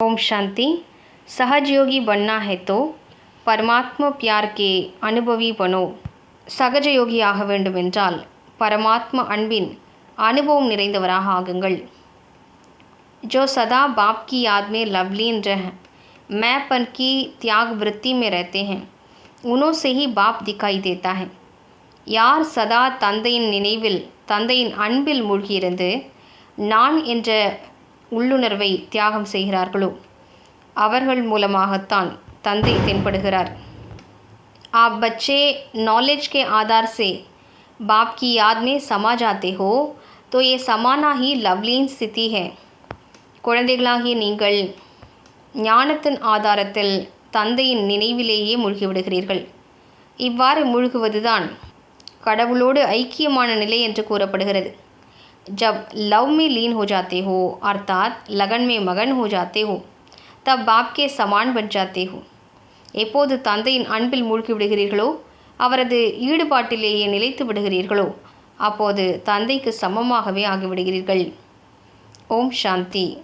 ओम शांति सहज योगी बनना है तो பரமாத்ம பியார் கே அனுபவி பனோ சகஜ யோகியாக வேண்டுமென்றால் பரமாத்ம அன்பின் அனுபவம் நிறைந்தவராக ஆகுங்கள் जो सदा बाप की याद में लवलीन रह मैंपन की त्याग वृत्ति में रहते हैं उन्हों से ही बाप दिखाई देता है யார் சதா தந்தையின் நினைவில் தந்தையின் அன்பில் மூழ்கியிருந்து நான் என்ற உள்ளுணர்வை தியாகம் செய்கிறார்களோ அவர்கள் மூலமாகத்தான் தந்தை தென்படுகிறார் आप बच्चे नॉलेज के आधार से बाप की याद में समा जाते हो तो ये समाना ही लवलीन स्थिति है குழந்தைகளாகிய நீங்கள் ஞானத்தின் ஆதாரத்தில் தந்தையின் நினைவிலேயே மூழ்கிவிடுகிறீர்கள் இவ்வாறு மூழ்குவதுதான் கடவுளோடு ஐக்கியமான நிலை என்று கூறப்படுகிறது जब लव में लीन हो जाते हो अर्थात लगन में मगन हो जाते हो तब बाप के समान बन जाते हो எப்போது தந்தையின் அன்பில் மூழ்கி விடுகிறீர்களோ அவரது ஈடுபாட்டிலேயே நிலைத்து விடுகிறீர்களோ அப்போது தந்தைக்கு சமமாகவே ஆகிவிடுகிறீர்கள் ஓம் சாந்தி